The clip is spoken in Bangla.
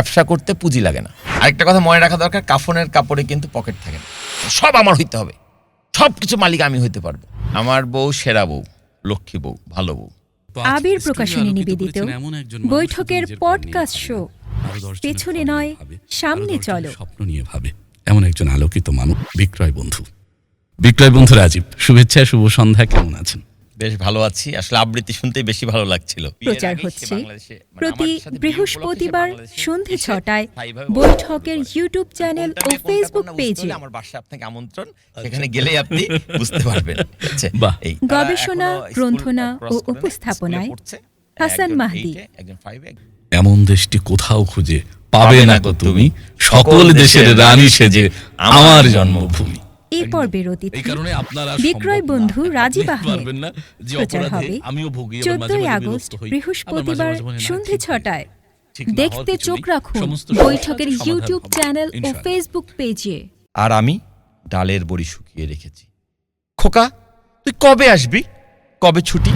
ব্যবসা করতে পুঁজি লাগে না। আরেকটা কথা মনে রাখা দরকার কাফনের কাপড়ে কিন্তু পকেট থাকে না। সব আমার হইতে হবে। সব কিছু মালিক আমি হইতে পারব। আমার বউ সেরা বউ লক্ষ্মী বউ ভালো বউ। আবির প্রকাশনী নিবেদিত বৈঠকের পডকাস্ট শো পেছনে নয়, সামনে চলো। স্বপ্ন নিয়ে ভাবে এমন একজন আলোকিত মানুষ। বিক্রয় বন্ধু। বিক্রয় বন্ধু রাজীব শুভেচ্ছা শুভ সন্ধ্যা কেমন আছেন? বেশ ভালো আছি। আসলে আবৃত্তি শুনতেই বেশি ভালো লাগছিল। প্রচার বিয়ের আগে সে হচ্ছে। মানে প্রতি বৃহস্পতিবার সন্ধে ছটায় বৈঠকের ইউটিউব চ্যানেল ও ফেসবুক বুঝতে পেজে আমার বাসায় আপনাকে আমন্ত্রণ। সেখানে গেলেই আপনি বুঝতে পারবেন। বাহ। গবেষণা, গ্রন্থনা ও উপস্থাপনায় হাসান মাহদি। এমন দেশটি কোথাও খুঁজে পাবে না তুমি। সকল দেশের রানী সেজে আমার জন্মভূমি। এই পর্বের অতিথি এই কারণে আপনারা বিক্রয় বন্ধু রাজীব আহমেদ। প্রচার হবে চোদ্দই আগস্ট বৃহস্পতিবার সন্ধে ছটায়। দেখতে চোখ। রাখুন বৈঠকের ইউটিউব চ্যানেল ও ফেসবুক পেজে আর আমি ডালের বড়ি শুকিয়ে রেখেছি। খোকা তুই কবে আসবি? কবে ছুটি?